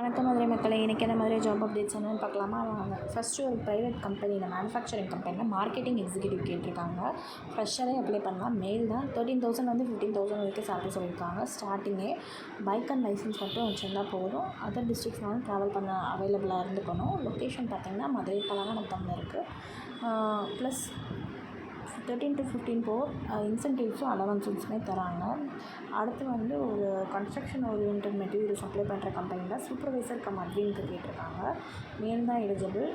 வணக்கம் மதுரை மக்களை. இன்றைக்கி என்ன மாதிரி ஜாப் அப்டேட்ஸ் என்னன்னு பார்க்கலாமா? வாங்க. ஃபஸ்ட்டு ஒரு ப்ரைவேட் கம்பெனியில் மேனுஃபேக்சரிங் கம்பெனியில் மார்க்கெட்டிங் எக்ஸிக்யூட்டிவ் கேட்டிருக்காங்க. ஃப்ரெஷரே அப்ளை பண்ணலாம். மெயில் தான். தேர்ட்டீன் தௌசண்ட் வந்து ஃபிஃப்டீன் தௌசண்ட் வரைக்கும் சேலரி சொல்லியிருக்காங்க. ஸ்டார்டிங்கே பைக் அண்ட் லைசன்ஸ் மட்டும் வச்சுருந்தா போதும். அதர் டிஸ்ட்ரிக்ஸ்னாலும் ட்ராவல் பண்ண அவைலபிளாக இருந்துக்கணும். லொக்கேஷன் பார்த்திங்கன்னா மதுரை பலகானத்தமில் இருக்குது plus thirteen to fifteen for இன்சென்டிவ்ஸும் அலவன்சஸுமே தராங்க. அடுத்து வந்து ஒரு கன்ஸ்ட்ரக்ஷன் ஓரியன்ட் மெட்டீரியல் சப்ளை பண்ணுற கம்பெனியில் சூப்பர்வைசர் கம் அட்வின்க்கு கேட்டிருக்காங்க. மேல் தான் எலிஜிபிள்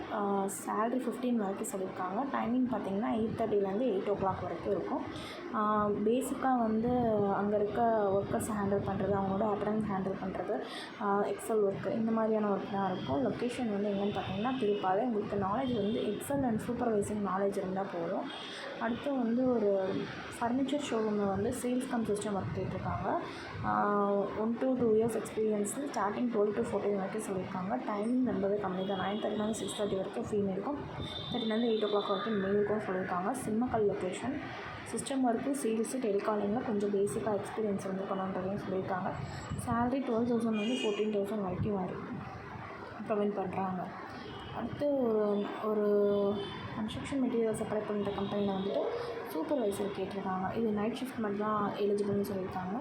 சேல்ரி ஃபிஃப்டீன் வரைக்கும் சொல்லியிருக்காங்க. டைமிங் பார்த்திங்கன்னா எயிட் தேர்ட்டிலேருந்து எயிட் ஓ கிளாக் வரைக்கும் இருக்கும். பேசிக்காக வந்து அங்கே இருக்க ஒர்க்கர்ஸ் ஹேண்டில் பண்ணுறது அவங்களோட அட்டண்டன்ஸ் ஹேண்டில் பண்ணுறது எக்ஸல் ஒர்க்கு இந்த மாதிரியான ஒர்க் தான் இருக்கும். லொக்கேஷன் வந்து எங்கேன்னு பார்த்தீங்கன்னா திருப்பாவே. உங்களுக்கு நாலேஜ் வந்து எக்ஸல் அண்ட் சூப்பர்வைசிங் நாலேஜ் இருந்தால் போதும். அடுத்து வந்து ஒரு ஃபர்னிச்சர் ஷோரூமில் வந்து சேல்ஸ் கம் சிஸ்டம் ஒர்க் கேட்டிருக்காங்க one to two years experience starting twelve to fourteen வரைக்கும் சொல்லியிருக்காங்க. டைமிங் ரொம்பவே கம்மி தான் நைன் தேர்ட்டிலேருந்து சிக்ஸ் தேர்ட்டி வரைக்கும் ஃபீமேலுக்கும் தேர்ட்டிலேருந்து எயிட் ஓ கிளாக் வரைக்கும் மெயிலுக்கும் சொல்லியிருக்காங்க. Simmakkal location system work sales டெலிகாலிங்கில் கொஞ்சம் பேசிக்காக எக்ஸ்பீரியன்ஸ் வந்து இருந்துக்கணுன்றதையும் சொல்லியிருக்காங்க. சேலரி டுவெல் தௌசண்ட் வந்து ஃபோர்டீன் தௌசண்ட் வரைக்கும் வரும். ப்ரொவைட் பண்ணுறாங்க அடுத்து ஒரு ஒரு கன்ஸ்ட்ரக்ஷன் மெட்டீரியல் சப்ளை பண்ணுற கம்பெனியில் வந்துட்டு சூப்பர்வைசர் கேட்டிருக்காங்க. இது நைட் ஷிஃப்ட் மட்டும் தான் எலிஜிபிள்னு சொல்லியிருக்காங்க.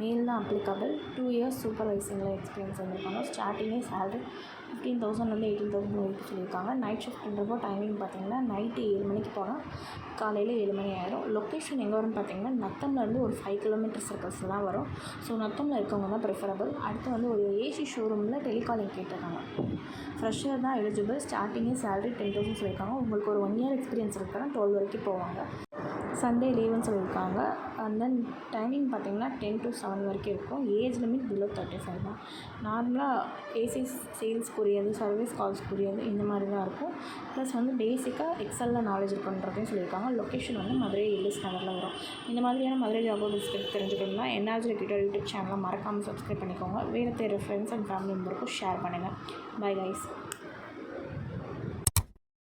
மேல் தான் அப்ளிகபிள் டூ இயர்ஸ் சூப்பர்வைசிங்கில் எக்ஸ்பீரியன்ஸ் வந்திருக்காங்க. ஸ்டார்டிங்கே சேலரி ஃபிஃப்டீன் தௌசண்ட்லேருந்து எயிட்டீன் தௌசண்ட் வரைக்கும் சொல்லியிருக்காங்க. நைட் ஷிஃப்ட்ன்றப்போ டைமிங் பார்த்தீங்கன்னா நைட்டு ஏழு மணிக்கு போனால் காலையில் ஏழு மணி ஆயிடும் லொக்கேஷன் எங்கே வரும்னு பார்த்தீங்கன்னா நத்தம்லேருந்து ஒரு ஃபைவ் கிலோமீட்டர் சர்க்கிள்ஸ் தான் வரும். ஸோ நத்தமில் இருக்கவங்க தான் ப்ரிஃபரபிள் அடுத்து வந்து ஒரு ஏசி ஷோரூமில் டெலிகாலிங் கேட்டிருக்காங்க. ஃப்ரெஷர் தான் எலிஜிபிள் ஸ்டார்டிங்கே சேலரி டென் தௌசண்ட் சொல்லியிருக்காங்க. உங்களுக்கு ஒரு ஒன் இயர் எக்ஸ்பீரியன்ஸ் இருக்குன்னா டுவெல் வரைக்கும் போவாங்க. சண்டே லீவுன்னு சொல்லியிருக்காங்க. அண்ட் தென் டைமிங் பார்த்தீங்கன்னா டென் டு செவன் வரைக்கும் இருக்கும். Age limit below thirty five தான் நார்மலாக ஏசி சேல்ஸ் புரியாது சர்வீஸ் கால்ஸ் புரியாது இந்த மாதிரி தான் இருக்கும். ப்ளஸ் வந்து பேசிக்காக எக்ஸலில் நாலேஜ் இருக்குன்றதையும் சொல்லியிருக்காங்க. லொக்கேஷன் வந்து மதுரை எல்எஸ் நகரில் வரும். இந்த மாதிரியான மதுரை ஜாப் டிஸ்கிரிப்ட் தெரிஞ்சுக்கணும்னா என்ஆர்ஜி ரெக்யூட்டர் யூடியூப் சேனலை மறக்காமல் சப்ஸ்கிரைப் பண்ணிக்கோங்க. வேறு தேவை ஃப்ரெண்ட்ஸ் அண்ட் ஃபேமிலி மெம்பருக்கும் ஷேர் பண்ணுங்கள் பை கைஸ்